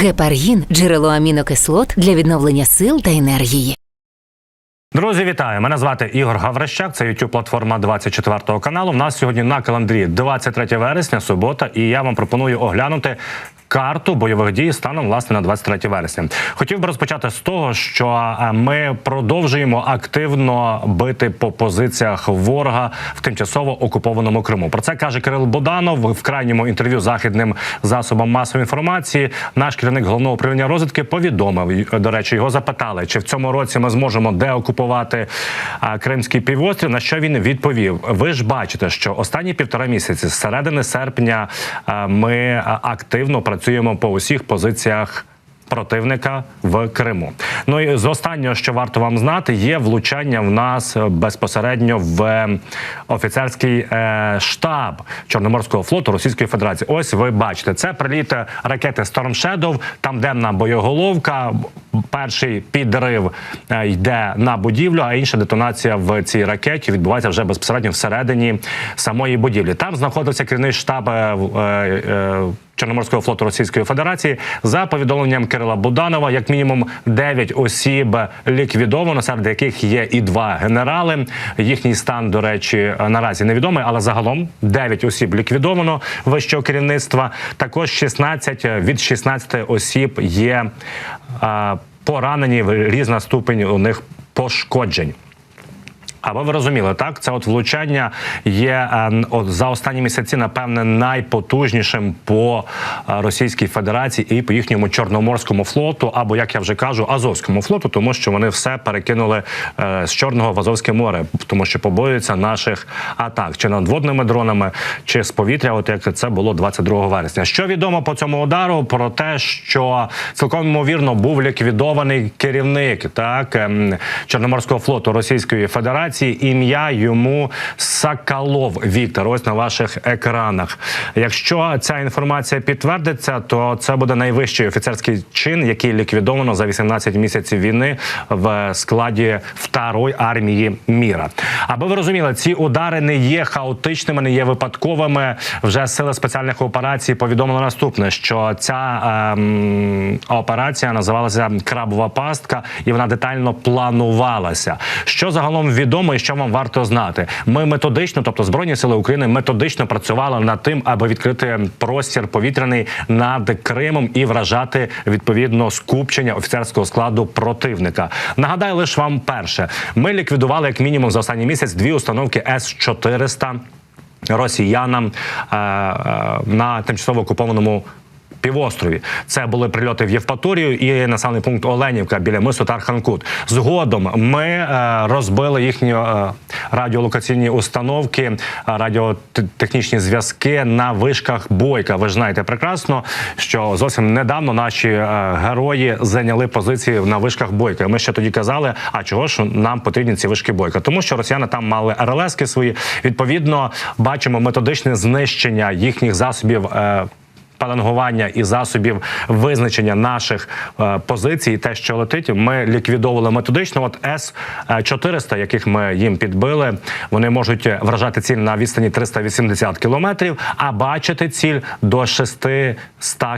Гепаргін джерело амінокислот для відновлення сил та енергії. Друзі, вітаю! Мене звати Ігор Гаврищак. Це youtube платформа 24 каналу. У нас сьогодні на календарі 23 вересня, субота, і я вам пропоную оглянути. Карту бойових дій станом власне на 23 вересня. Хотів би розпочати з того, що е, ми продовжуємо активно бити по позиціях ворога в тимчасово окупованому Криму. Про це каже Кирил Боданов в крайньому інтерв'ю західним засобам масової інформації. Наш керівник головного управління розвідки повідомив. До речі, його запитали, чи в цьому році ми зможемо деокупувати а, Кримський півострів. На що він відповів? Ви ж бачите, що останні півтора місяці з середини серпня ми активно працюємо по усіх позиціях. Противника в Криму. Ну і з останнього, що варто вам знати, є влучання в нас безпосередньо в офіцерський е, штаб Чорноморського флоту Російської Федерації. Ось ви бачите, це приліт ракети Storm Shadow, там денна боєголовка. Перший підрив е, йде на будівлю, а інша детонація в цій ракеті відбувається вже безпосередньо всередині самої будівлі. Там знаходився керівний штаб. Чорноморського флоту Російської Федерації за повідомленням Кирила Буданова, як мінімум 9 осіб ліквідовано, серед яких є і два генерали. Їхній стан, до речі, наразі невідомий, але загалом 9 осіб ліквідовано вищого керівництва. Також 16 від 16 осіб є поранені в різна ступень у них пошкоджень. Аби ви розуміли, так це от влучання є е, от, за останні місяці, напевне, найпотужнішим по е, Російській Федерації і по їхньому чорноморському флоту, або як я вже кажу, Азовському флоту, тому що вони все перекинули е, з Чорного в Азовське море, тому що побоюються наших атак чи надводними дронами, чи з повітря, от як це було 22 вересня. Що відомо по цьому удару? Про те, що цілком ймовірно був ліквідований керівник так ем, Чорноморського флоту Російської Федерації ім'я йому Сакалов Віктор. Ось на ваших екранах. Якщо ця інформація підтвердиться, то це буде найвищий офіцерський чин, який ліквідовано за 18 місяців війни в складі второї армії міра. Аби ви розуміли, ці удари не є хаотичними, не є випадковими. Вже сили спеціальних операцій повідомили наступне: що ця ем, операція називалася Крабова пастка, і вона детально планувалася. Що загалом відомо? І що вам варто знати. Ми методично, тобто збройні сили України, методично працювали над тим, аби відкрити простір повітряний над Кримом і вражати відповідно скупчення офіцерського складу противника. Нагадаю, лише вам перше, ми ліквідували як мінімум за останній місяць дві установки С 400 росіянам е, е, на тимчасово окупованому півострові. Це були прильоти в Євпаторію і населений пункт Оленівка біля мису Тарханкут. Згодом ми е, розбили їхні е, радіолокаційні установки, е, радіотехнічні зв'язки на вишках бойка. Ви ж знаєте прекрасно, що зовсім недавно наші герої зайняли позиції на вишках бойка. Ми ще тоді казали, а чого ж нам потрібні ці вишки бойка? Тому що росіяни там мали РЛСки свої. Відповідно, бачимо методичне знищення їхніх засобів. Е, і засобів визначення наших е, позицій, те, що летить, ми ліквідовували методично. От С 400 яких ми їм підбили, вони можуть вражати ціль на відстані 380 кілометрів, а бачити ціль до 600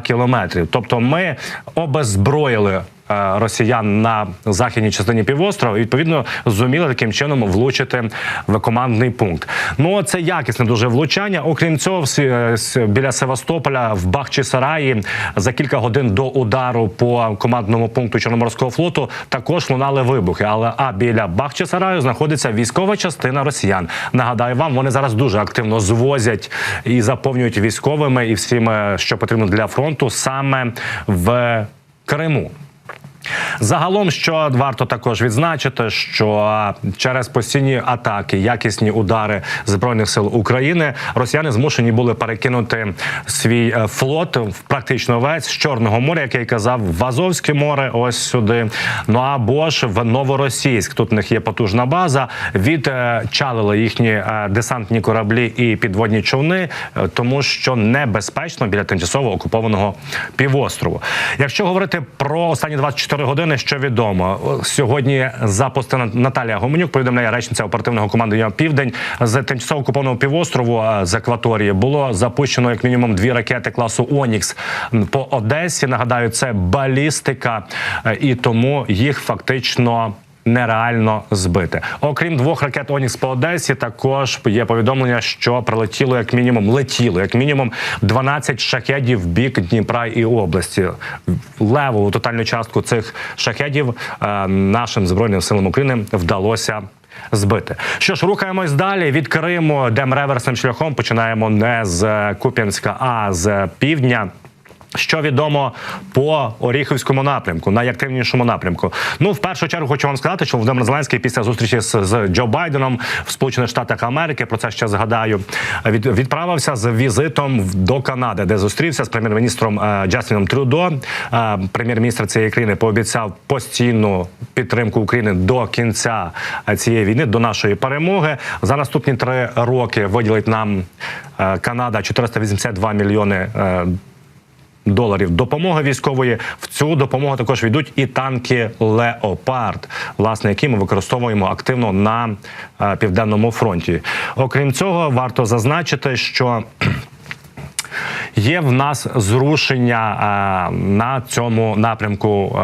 кілометрів. Тобто, ми обезброїли. Е, Росіян на західній частині півострова відповідно зуміли таким чином влучити в командний пункт. Ну це якісне дуже влучання. Окрім цього, е, біля Севастополя в Бахчисараї за кілька годин до удару по командному пункту Чорноморського флоту також лунали вибухи. Але а біля Бахчисараю знаходиться військова частина росіян. Нагадаю вам, вони зараз дуже активно звозять і заповнюють військовими і всім, е, що потрібно для фронту, саме в Криму. Загалом, що варто також відзначити, що через постійні атаки, якісні удари збройних сил України, росіяни змушені були перекинути свій е, флот в практично весь з Чорного моря, як я й казав, в Азовське море, ось сюди. Ну або ж в Новоросійськ. Тут в них є потужна база. Відчалили їхні е, десантні кораблі і підводні човни, е, тому що небезпечно біля тимчасово окупованого півострову. Якщо говорити про останні 24 24 години. Що відомо сьогодні запусти Наталія Гоменюк. Повідомляє речниця оперативного командування Південь з тимчасово окупованого півострову з акваторії було запущено як мінімум дві ракети класу Онікс по Одесі. Нагадаю, це балістика, е, і тому їх фактично. Нереально збити. Окрім двох ракет Онікс по Одесі, також є повідомлення, що прилетіло як мінімум, летіло як мінімум 12 шахедів в бік Дніпра і області. Левову тотальну частку цих шахедів е, нашим збройним силам України вдалося. Збити. Що ж, рухаємось далі. Від Криму, йдемо реверсним шляхом. Починаємо не з Куп'янська, а з півдня. Що відомо по Оріхівському напрямку, найактивнішому напрямку. Ну, в першу чергу хочу вам сказати, що Володимир Зеленський після зустрічі з, з Джо Байденом в Сполучених Штатах Америки, про це ще згадаю, від, відправився з візитом до Канади, де зустрівся з прем'єр-міністром е, Джастіном Трюдо. Е, прем'єр-міністр цієї країни пообіцяв постійну підтримку України до кінця цієї війни, до нашої перемоги. За наступні три роки виділить нам е, Канада 482 мільйони. е, доларів допомоги військової. В цю допомогу також війдуть і танки Леопард, власне, які ми використовуємо активно на е, південному фронті. Окрім цього, варто зазначити, що Є в нас зрушення е, на цьому напрямку.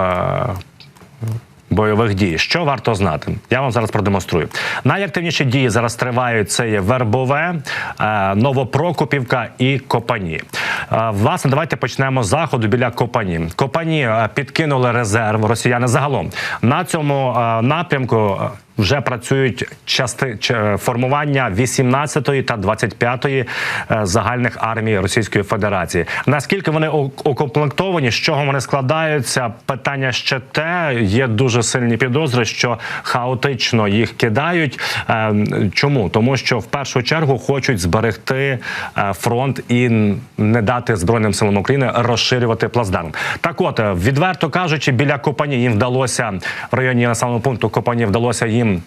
Бойових дій, що варто знати, я вам зараз продемонструю. Найактивніші дії зараз тривають. Це є Вербове, е, Новопрокопівка і Копані. Е, Власне, давайте почнемо з заходу біля Копані. Копані е, підкинули резерв росіяни загалом на цьому напрямку. Вже працюють части формування 18-ї та 25-ї е, загальних армій Російської Федерації. Наскільки вони укомплектовані, з чого вони складаються? Питання ще те. Є дуже сильні підозри, що хаотично їх кидають. Е, Чому? Тому що в першу чергу хочуть зберегти е, фронт і не дати збройним силам України розширювати плацдарм. Так, от е, відверто кажучи, біля Копані їм вдалося в районі населеного пункту Копані вдалося їм е,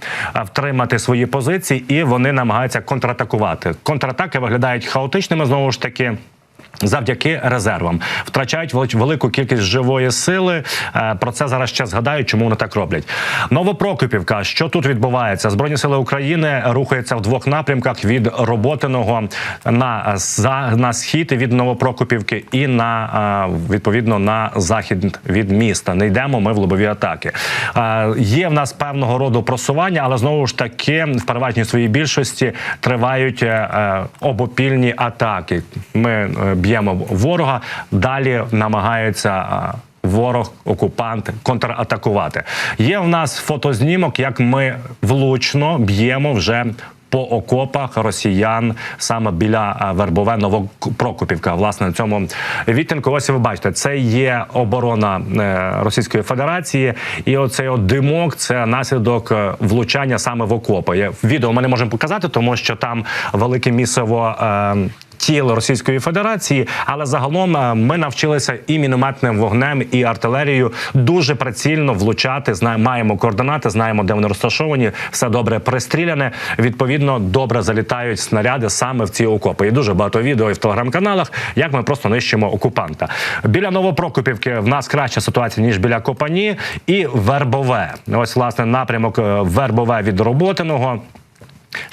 втримати свої позиції, і вони намагаються контратакувати. Контратаки виглядають хаотичними знову ж таки. Завдяки резервам втрачають велику кількість живої сили. Е, Про це зараз ще згадаю, чому вони так роблять. Новопрокопівка. Що тут відбувається? Збройні сили України рухаються в двох напрямках: від роботиного на за на схід від Новопрокопівки і на е, відповідно на захід від міста. Не йдемо ми в лобові атаки. Е, Є в нас певного роду просування, але знову ж таки в переважній своїй більшості тривають е, е, обопільні атаки. Ми е, б'ємо ворога, далі намагаються. е, Ворог, окупант контратакувати. Є в нас фотознімок, як ми влучно б'ємо вже по окопах росіян саме біля Вербове Новопрокопівка. Власне на цьому відтинку. Ось ви бачите, це є оборона е, Російської Федерації, і оцей от димок це наслідок е, влучання саме в окопи. Я- Відео ми не можемо показати, тому що там велике місово. Е, тіл Російської Федерації, але загалом е, ми навчилися і мінометним вогнем, і артилерією дуже прицільно влучати. Знаємо, маємо координати, знаємо, де вони розташовані. Все добре пристріляне. Відповідно, добре залітають снаряди саме в ці окопи. І дуже багато відео і в телеграм-каналах, як ми просто нищимо окупанта. Біля Новопрокопівки в нас краща ситуація ніж біля Копані і Вербове. Ось власне напрямок е, Вербове від Роботиного.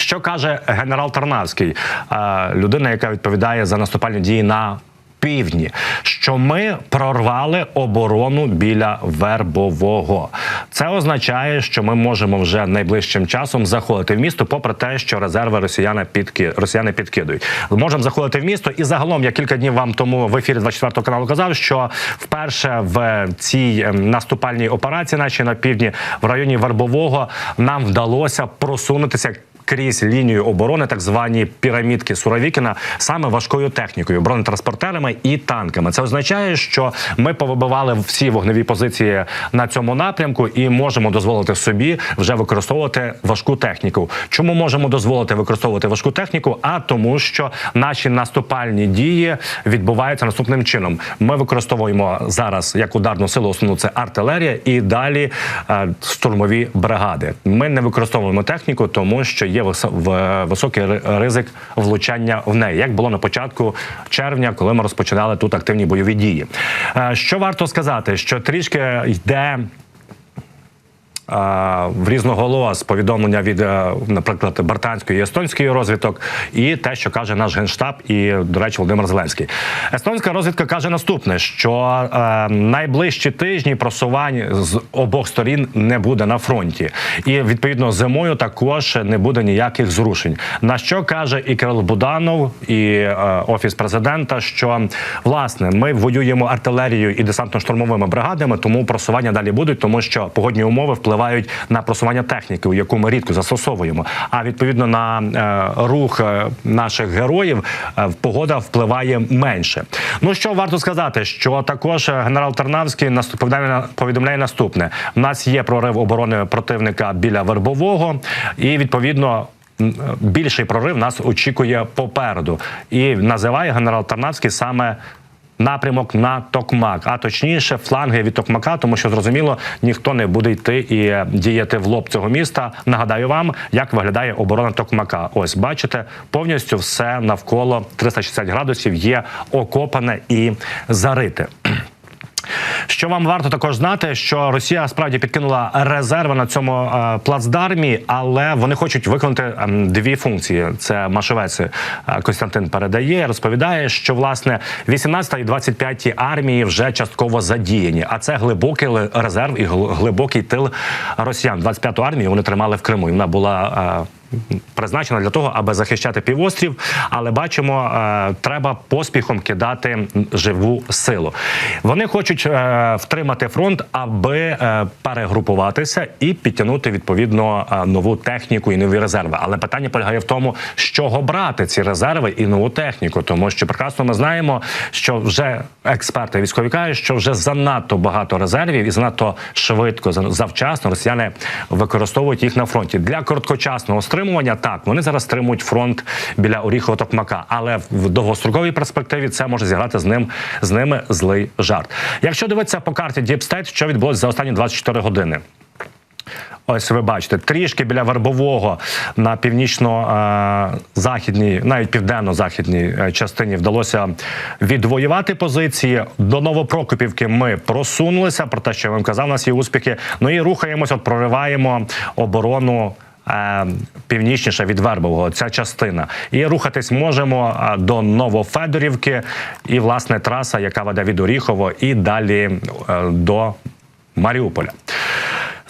Що каже генерал Тарнавський, е, людина, яка відповідає за наступальні дії на півдні? Що ми прорвали оборону біля Вербового. Це означає, що ми можемо вже найближчим часом заходити в місто, попри те, що резерви росіяни підки росіяни підкидують. Можемо заходити в місто, і загалом я кілька днів вам тому в ефірі 24 каналу казав, що вперше в цій ем, наступальній операції, нашій на півдні, в районі Вербового, нам вдалося просунутися крізь лінію оборони, так звані пірамідки Суровікіна, саме важкою технікою, бронетранспортерами і танками. Це означає, що ми повибивали всі вогневі позиції на цьому напрямку і можемо дозволити собі вже використовувати важку техніку. Чому можемо дозволити використовувати важку техніку? А тому, що наші наступальні дії відбуваються наступним чином. Ми використовуємо зараз як ударну силу основну це артилерія і далі е, штурмові бригади. Ми не використовуємо техніку, тому що є є високий ризик влучання в неї, як було на початку червня, коли ми розпочинали тут активні бойові дії. Е, Що варто сказати, що трішки йде в різноголос повідомлення від, е, наприклад, британської і естонської розвідок, і те, що каже наш генштаб, і, до речі, Володимир Зеленський. Естонська розвідка каже наступне: що е, найближчі тижні просувань з обох сторін не буде на фронті, і відповідно зимою також не буде ніяких зрушень. На що каже і Кирило Буданов, і е, офіс президента, що власне ми воюємо артилерією і десантно-штурмовими бригадами, тому просування далі будуть, тому що погодні умови впливають на просування техніки, яку ми рідко застосовуємо. А відповідно на е, рух е, наших героїв е, погода впливає менше. Ну що варто сказати, що також генерал Тарнавський повідомляє, наступне: у нас є прорив оборони противника біля вербового, і відповідно. Більший прорив нас очікує попереду, і називає генерал Тарнавський саме напрямок на Токмак, а точніше фланги від Токмака, тому що зрозуміло, ніхто не буде йти і е, діяти в лоб цього міста. Нагадаю вам, як виглядає оборона Токмака. Ось бачите, повністю все навколо 360 градусів є окопане і зарите. Що вам варто також знати, що Росія справді підкинула резерви на цьому е, плацдармі, але вони хочуть виконати ем, дві функції. Це Машевець е, Костянтин передає, розповідає, що власне 18 і 25 армії вже частково задіяні. А це глибокий резерв і гл- глибокий тил росіян. 25-ту армію вони тримали в Криму. І Вона була. Призначена для того, аби захищати півострів, але бачимо, е, треба поспіхом кидати живу силу. Вони хочуть е, втримати фронт, аби е, перегрупуватися і підтягнути відповідно нову техніку і нові резерви. Але питання полягає в тому, з чого брати ці резерви і нову техніку, тому що прекрасно ми знаємо, що вже експерти військові кажуть, що вже занадто багато резервів і занадто швидко за- завчасно росіяни використовують їх на фронті для короткочасного стримування. Так вони зараз стримують фронт біля Оріхова Токмака, але в довгостроковій перспективі це може зіграти з ним з ними злий жарт. Якщо дивитися по карті State, що відбулося за останні 24 години. Ось ви бачите, трішки біля Вербового на північно-західній, навіть південно-західній е, частині вдалося відвоювати позиції. До Новопрокопівки ми просунулися. Про те, що я вам казав, у нас є успіхи. Ну і рухаємося, от прориваємо оборону. Е, Північніше від Вербового ця частина, і рухатись можемо е, до Новофедорівки, і власне траса, яка веде від Оріхово, і далі е, до Маріуполя.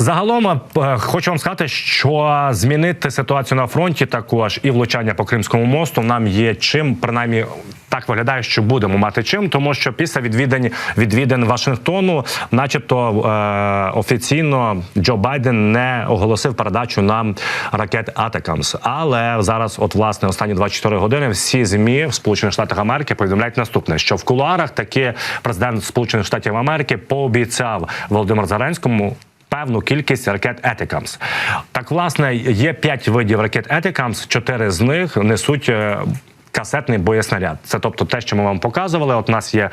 Загалом е, хочу вам сказати, що змінити ситуацію на фронті також і влучання по Кримському мосту нам є чим, принаймні так виглядає, що будемо мати чим, тому що після відвідань відвідин Вашингтону, начебто е, офіційно Джо Байден не оголосив передачу нам ракет Атакамс. Але зараз, от власне, останні 24 години всі змі в Сполучених Штатах Америки повідомляють наступне: що в кулуарах таки президент Сполучених Штатів Америки пообіцяв Володимир Зеленському певну кількість ракет Етикамс. Так, власне, є п'ять видів ракет Етикамс, чотири з них несуть. е, Касетний боєснаряд, це тобто те, що ми вам показували. От у нас є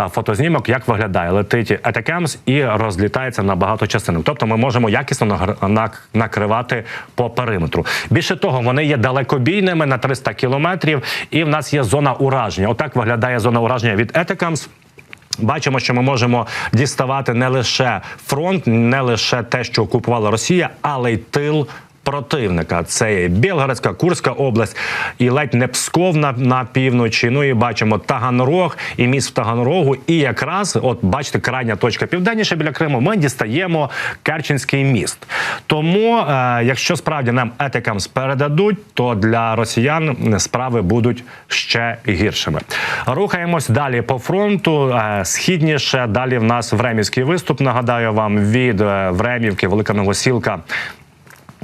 е, фотознімок, як виглядає. Летить Етекемс і розлітається на багато частинок. Тобто, ми можемо якісно накривати по периметру. Більше того, вони є далекобійними на 300 кілометрів, і в нас є зона ураження. Отак виглядає зона ураження від Етекамс. Бачимо, що ми можемо діставати не лише фронт, не лише те, що окупувала Росія, але й тил. Противника це і Білгородська, Курська область, і ледь не Псков на, на півночі. Ну і бачимо Таганрог і міст в Таганрогу. І якраз, от бачите, крайня точка південніше біля Криму. Ми дістаємо Керченський міст. Тому, е, якщо справді нам етикам передадуть, то для росіян справи будуть ще гіршими. Рухаємось далі по фронту. Е, східніше далі в нас Времівський виступ. Нагадаю вам від е, Времівки, Велика Новосілка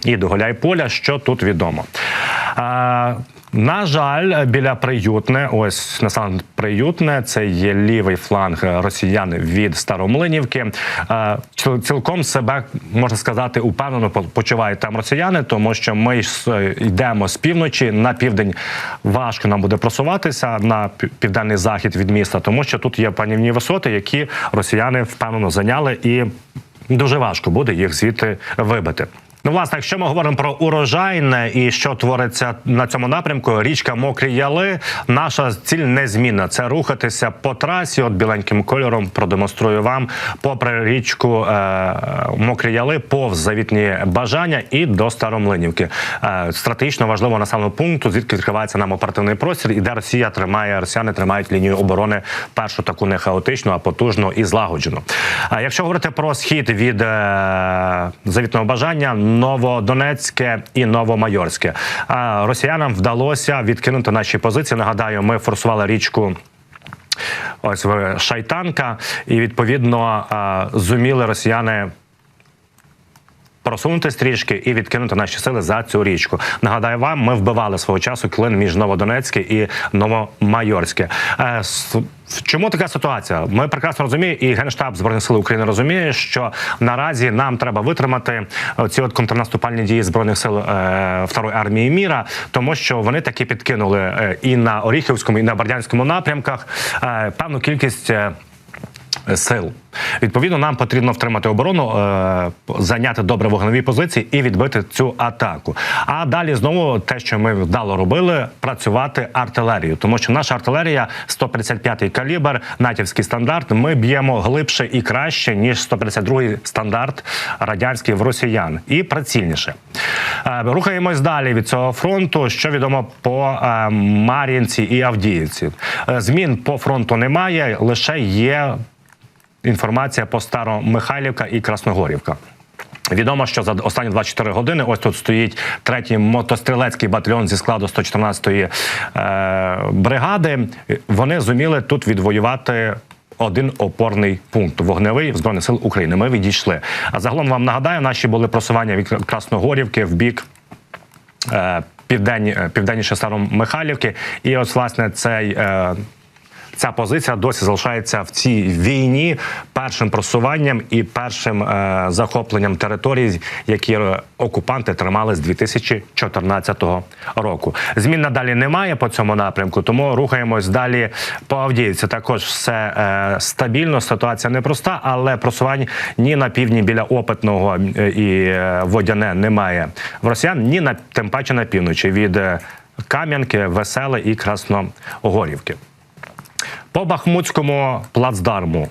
і до Голяйполя, що тут відомо. Е, на жаль, біля приютне, ось насамперед приютне, це є лівий фланг росіян від Старомлинівки. Цілком себе можна сказати упевнено почувають там росіяни, тому що ми е, йдемо з півночі на південь. Важко нам буде просуватися на південний захід від міста, тому що тут є панівні висоти, які росіяни впевнено зайняли, і дуже важко буде їх звідти вибити. Ну, власне, якщо ми говоримо про урожайне і що твориться на цьому напрямку, річка Мокрі Яли, наша ціль незмінна. Це рухатися по трасі. От біленьким кольором продемонструю вам попри річку е, Мокрі Яли, повз завітні бажання і до Старомлинівки. Е, стратегічно важливо населеного пункту, звідки відкривається нам оперативний простір, і де Росія тримає росіяни тримають лінію оборони першу таку не хаотичну, а потужну і злагоджену. А якщо говорити про схід від е, завітного бажання, Новодонецьке і Новомайорське, А росіянам вдалося відкинути наші позиції. Нагадаю, ми форсували річку. Ось в Шайтанка, і відповідно е, зуміли росіяни просунутись трішки і відкинути наші сили за цю річку. Нагадаю вам, ми вбивали свого часу клин між Новодонецьке і Новомайорське. Е, Чому така ситуація? Ми прекрасно розуміємо, і генштаб збройних сил України розуміє, що наразі нам треба витримати ці от контрнаступальні дії збройних сил е, Второї армії міра, тому що вони таки підкинули е, і на Оріхівському, і на Бердянському напрямках певну кількість. Е, Сил відповідно нам потрібно втримати оборону, е, зайняти добре вогневі позиції і відбити цю атаку. А далі знову те, що ми вдало робили, працювати артилерією, тому що наша артилерія 155-й калібр, натівський стандарт. Ми б'ємо глибше і краще ніж 152-й стандарт радянський в росіян, і прицільніше. Е, Рухаємось далі від цього фронту. Що відомо по Мар'їнці і Авдіївці. Змін по фронту немає, лише є інформація по Старомихайлівка і Красногорівка. Відомо, що за останні 24 години ось тут стоїть третій мотострілецький батальйон зі складу 114-ї е, бригади. Вони зуміли тут відвоювати. Один опорний пункт вогневий в збройних сил України. Ми відійшли. А загалом вам нагадаю, наші були просування від Красногорівки в бік е, південні, е, південніше Старомихайлівки. І ось власне цей. Е, Ця позиція досі залишається в цій війні першим просуванням і першим е, захопленням територій, які е, окупанти тримали з 2014 року. Змін надалі немає по цьому напрямку, тому рухаємось далі по Авдіївці. Також все е, стабільно. Ситуація непроста, але просувань ні на півдні біля опитного е, і е, водяне немає в росіян, ні на тим паче на півночі від Кам'янки, Веселе і Красногорівки. По Бахмутському плацдарму.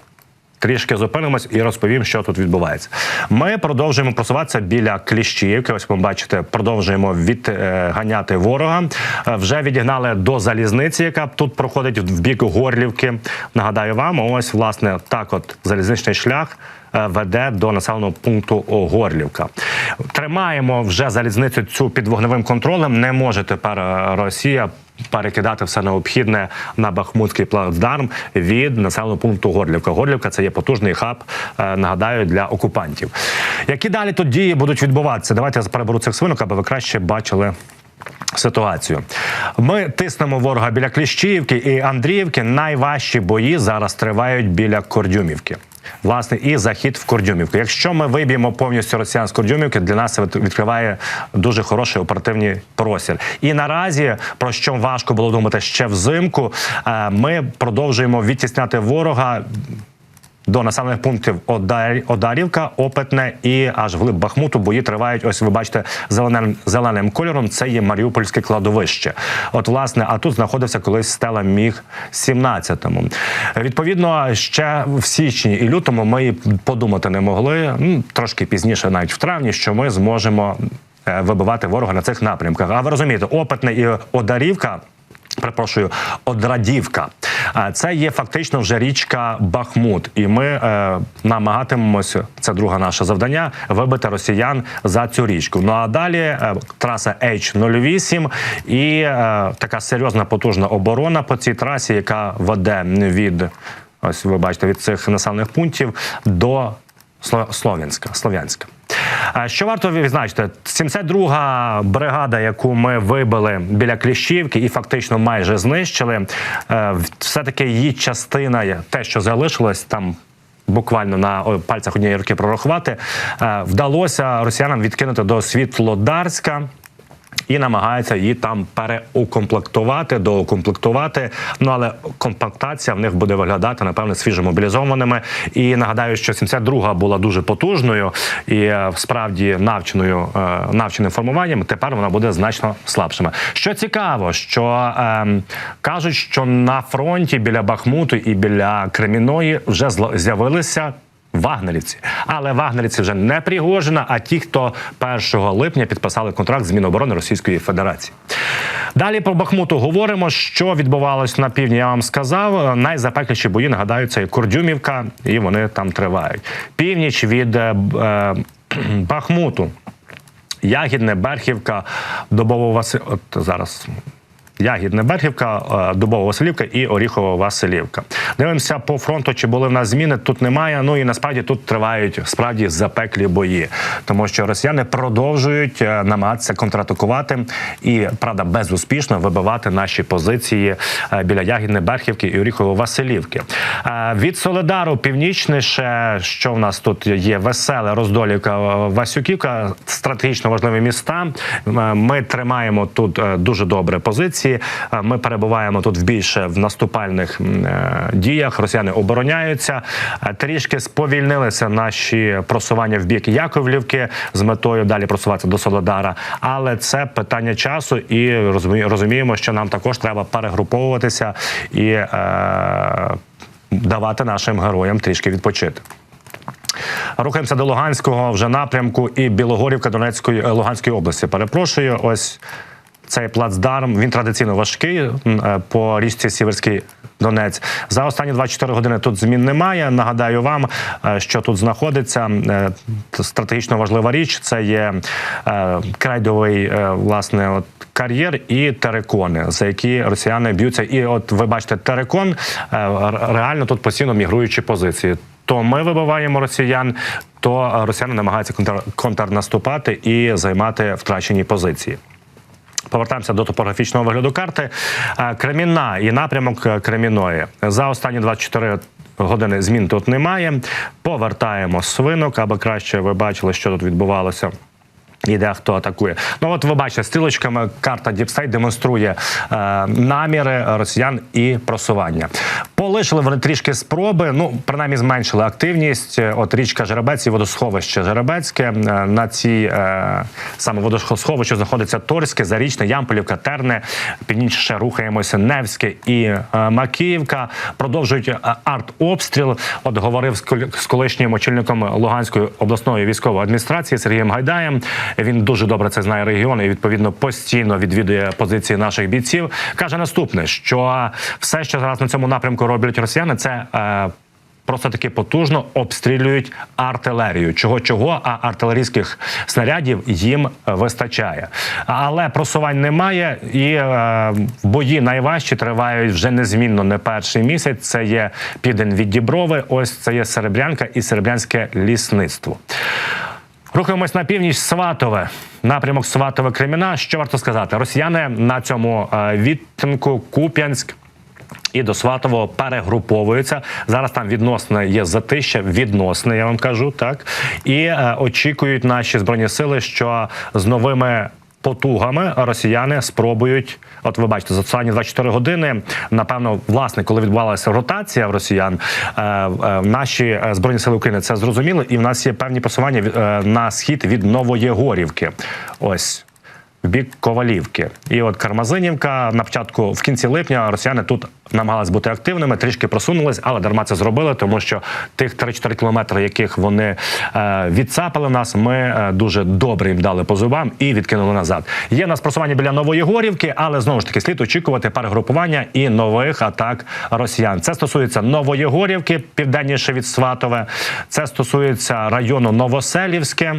Трішки зупинимось і розповім, що тут відбувається. Ми продовжуємо просуватися біля Кліщіївки. Ось ви бачите, продовжуємо відганяти ворога. Е, Вже відігнали до залізниці, яка тут проходить в бік Горлівки. Нагадаю вам, ось власне так, от залізничний шлях е, веде до населеного пункту Горлівка. Тримаємо вже залізницю цю під вогневим контролем. Не може тепер е, Росія перекидати все необхідне на Бахмутський плацдарм від населеного пункту Горлівка. Горлівка це є потужний хаб, е, нагадаю, для окупантів. Які далі тут дії будуть відбуватися? Давайте я переберу цих свинок, аби ви краще бачили. Ситуацію ми тиснемо ворога біля Кліщіївки і Андріївки. Найважчі бої зараз тривають біля Кордюмівки. Власне, і захід в Кордюмівку. Якщо ми виб'ємо повністю росіян з Кордюмівки, для нас відкриває дуже хороший оперативний простір. І наразі про що важко було думати ще взимку. е, Ми продовжуємо відтісняти ворога. До населених пунктів Одар- Одарівка, Опитне і аж вглиб Бахмуту бої тривають. Ось ви бачите зеленим зеленим кольором. Це є Маріупольське кладовище. От, власне, а тут знаходився колись стела Міг 17-му. Відповідно, ще в січні і лютому ми подумати не могли. Трошки пізніше, навіть в травні, що ми зможемо е, вибивати ворога на цих напрямках. А ви розумієте, Опитне і Одарівка. Перепрошую, Одрадівка. Це є фактично вже річка Бахмут, і ми е, намагатимемося. Це друге наше завдання вибити росіян за цю річку. Ну а далі е, траса H08 і е, така серйозна потужна оборона по цій трасі, яка веде від ось ви бачите від цих населених пунктів до Сло- Слов'янська. Слов'янська. Що варто відзначити? 72-га бригада, яку ми вибили біля Кліщівки і фактично майже знищили. е, Все-таки її частина, те, що залишилось там. Буквально на пальцях однієї руки прорахувати, е, вдалося росіянам відкинути до Світлодарська. І намагаються її там переукомплектувати, доукомплектувати. Ну але комплектація в них буде виглядати напевне свіжомобілізованими. І нагадаю, що 72-га була дуже потужною і е, справді навченою е, навченим формуванням. Тепер вона буде значно слабшими. Що цікаво, що е, кажуть, що на фронті біля Бахмуту і біля Креміної вже з'явилися Вагнерівці, але вагнерівці вже не Пригожина, а ті, хто 1 липня підписали контракт з Міноборони Російської Федерації. Далі про Бахмуту говоримо, що відбувалось на півдні. Я вам сказав. Найзапекліші бої нагадаю, це Курдюмівка, і вони там тривають. Північ від е, е, Бахмуту. Ягідне, Берхівка, Добово Василь... От зараз. Ягідне Берхівка, е, Дубова Василівка і Оріхова Василівка. Дивимося по фронту, чи були в нас зміни. Тут немає. Ну і насправді тут тривають справді запеклі бої, тому що росіяни продовжують е, намагатися контратакувати і правда безуспішно вибивати наші позиції е, біля Ягідне Берхівки і Оріхової Василівки. Від Соледару північніше, що в нас тут є веселе Роздолівка, Васюківка, стратегічно важливі міста. Ми тримаємо тут дуже добре позиції. Е, Ми перебуваємо тут в більше в наступальних е, діях. Росіяни обороняються. Е, Трішки сповільнилися наші просування в бік Яковлівки з метою далі просуватися до Солодара. Але це питання часу, і розуміємо, що нам також треба перегруповуватися і е, давати нашим героям трішки відпочити. Рухаємося до Луганського вже напрямку і Білогорівка Донецької Луганської області. Перепрошую, ось цей плацдарм. Він традиційно важкий е, по річці Сіверський Донець. За останні 24 години тут змін немає. Нагадаю вам, е, що тут знаходиться е, стратегічно важлива річ. Це є крайдовий власне от кар'єр і терекони, за які росіяни б'ються. І от ви бачите, терекон реально тут постійно мігруючі позиції. То ми вибиваємо росіян, то росіяни намагаються контр- контрнаступати і займати втрачені позиції. Повертаємося до топографічного вигляду карти. Креміна Кремінна і напрямок е, Креміної. За останні 24 години змін тут немає. Повертаємо свинок, аби краще ви бачили, що тут відбувалося. І де хто атакує. Ну от ви бачите, стрілочками карта Діпстейт демонструє е, наміри росіян і просування. Полишили вони трішки спроби, ну принаймні зменшили активність. От річка Жеребець і водосховище Жеребецьке. Е, На цій е, саме водосховищі знаходиться Торське, Зарічне, Ямполівка, Терне. Північніше рухаємося Невське і е, Макіївка. Продовжують е, артобстріл. От говорив з колишнім очільником Луганської обласної військової адміністрації Сергієм Гайдаєм. Він дуже добре це знає регіон і відповідно постійно відвідує позиції наших бійців. каже наступне, що все, що зараз на цьому напрямку роблять росіяни, це. Е, Просто таки потужно обстрілюють артилерію. Чого чого, а артилерійських снарядів їм вистачає. Але просувань немає, і е, бої найважчі тривають вже незмінно не перший місяць. Це є південь від Діброви. Ось це є Серебрянка і Серебрянське лісництво. Рухаємось на північ Сватове, напрямок Сватове Креміна. Що варто сказати? Росіяни на цьому е, відтинку Куп'янськ. І до Сватового перегруповуються. Зараз там відносне є затища, відносне, я вам кажу, так. І е, очікують наші збройні сили, що з новими потугами росіяни спробують. От ви бачите, за останні 24 години, напевно, власне, коли відбувалася ротація в росіян, е, е, наші е, збройні сили України це зрозуміли, і в нас є певні просування на схід від Новоєгорівки. Ось в бік Ковалівки. І от Кармазинівка на початку в кінці липня росіяни тут намагались бути активними, трішки просунулись, але дарма це зробили, тому що тих 3-4 кілометри, яких вони е, відцапали нас, ми е, дуже добре їм дали по зубам і відкинули назад. Є нас просування біля Новоєгорівки, але знову ж таки слід очікувати перегрупування і нових атак росіян. Це стосується Новоєгорівки, південніше від Сватове. Це стосується району Новоселівське.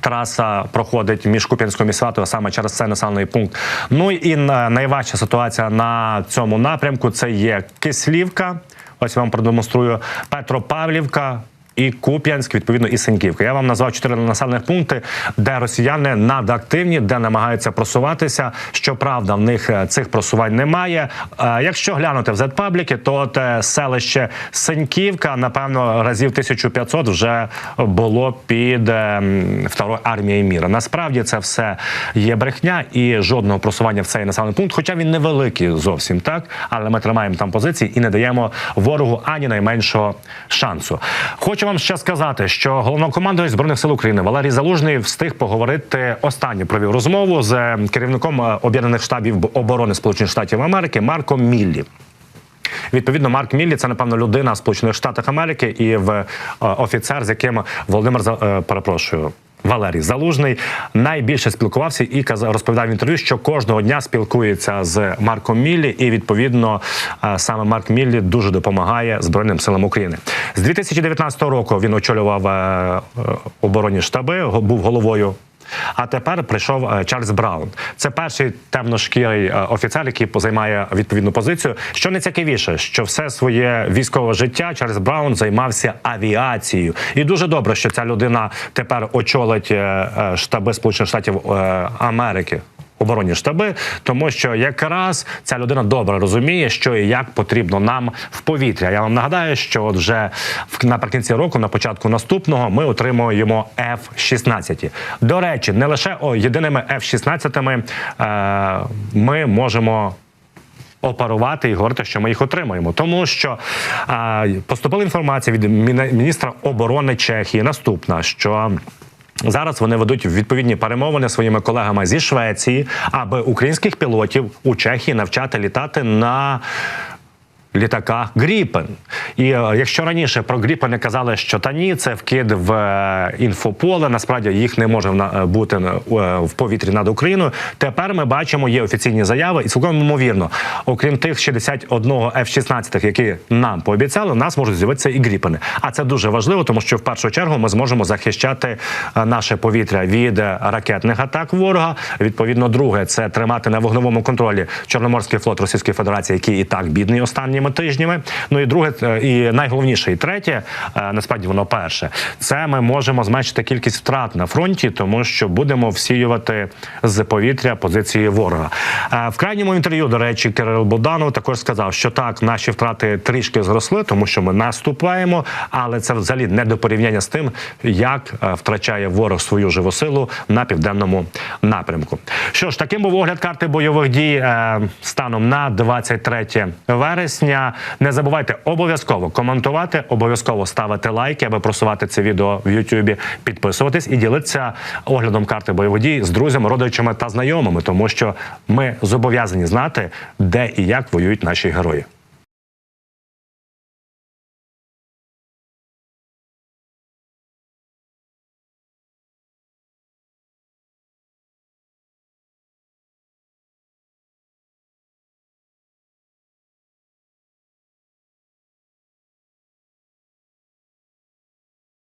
Траса проходить між Куп'янською і саме через цей населений пункт. Ну і найважча ситуація на цьому напрямку це є Кислівка. Ось я вам продемонструю Петропавлівка. І Куп'янськ, відповідно, і Синьківка. Я вам назвав чотири населених пункти, де росіяни надактивні, де намагаються просуватися. Щоправда, в них е, цих просувань немає. Е, Якщо глянути в Z-пабліки, то от е, селище Синьківка, напевно, разів 1500 вже було під е, второю армією міра. Насправді це все є брехня і жодного просування в цей населений пункт, хоча він невеликий зовсім так, але ми тримаємо там позиції і не даємо ворогу ані найменшого шансу. Хочу вам ще сказати, що головнокомандувач збройних сил України Валерій Залужний встиг поговорити останню провів розмову з е, керівником е, об'єднаних штабів оборони Сполучених Штатів Америки Марком Міллі. Відповідно, Марк Міллі це напевно людина в Сполучених Штатах Америки і в е, офіцер, з яким Володимир перепрошую. Валерій Залужний найбільше спілкувався і казав, розповідав в інтерв'ю, що кожного дня спілкується з Марком Міллі, і відповідно е, саме Марк Міллі дуже допомагає Збройним силам України. З 2019 року він очолював е, е, оборонні штаби, був головою а тепер прийшов е, Чарльз Браун. Це перший темношкірий е, офіцер, який займає відповідну позицію. Що найцікавіше, що все своє військове життя Чарльз Браун займався авіацією, і дуже добре, що ця людина тепер очолить е, штаби Сполучених Штатів Америки. Оборонні штаби, тому що якраз ця людина добре розуміє, що і як потрібно нам в повітря. Я вам нагадаю, що от вже наприкінці року, на початку наступного, ми отримуємо F-16. До речі, не лише о, єдиними F-16 е, ми можемо. Оперувати і говорити, що ми їх отримаємо, тому що а, поступила інформація від міністра оборони Чехії. Наступна що. Зараз вони ведуть відповідні перемовини своїми колегами зі Швеції, аби українських пілотів у Чехії навчати літати на літаках Гріпен. І е, якщо раніше про Гріпени казали, що та ні, це вкид в е, інфополе, насправді їх не може е, бути в повітрі над Україною. Тепер ми бачимо, є офіційні заяви, і цілком ймовірно, окрім тих 61 F-16, які нам пообіцяли, у нас можуть з'явитися і Гріпени. А це дуже важливо, тому що в першу чергу ми зможемо захищати наше повітря від ракетних атак ворога. Відповідно, друге це тримати на вогневому контролі Чорноморський флот Російської Федерації, який і так бідний останніми тижнями. Ну і друге, е, і найголовніше, і третє, е, насправді воно перше. Це ми можемо зменшити кількість втрат на фронті, тому що будемо всіювати з повітря позиції ворога. Е, В крайньому інтерв'ю, до речі, Кирил Буданов також сказав, що так, наші втрати трішки зросли, тому що ми наступаємо, але це взагалі не до порівняння з тим, як втрачає ворог свою живу силу на південному напрямку. Що ж, таким був огляд карти бойових дій станом на 23 вересня. Не забувайте обов'язково коментувати, обов'язково ставити лайки, аби просувати це відео в Ютубі, підписуватись і ділитися оглядом карти бойових дій з друзями, родичами та знайомими, тому що ми зобов'язані знати, де і як воюють наші герої.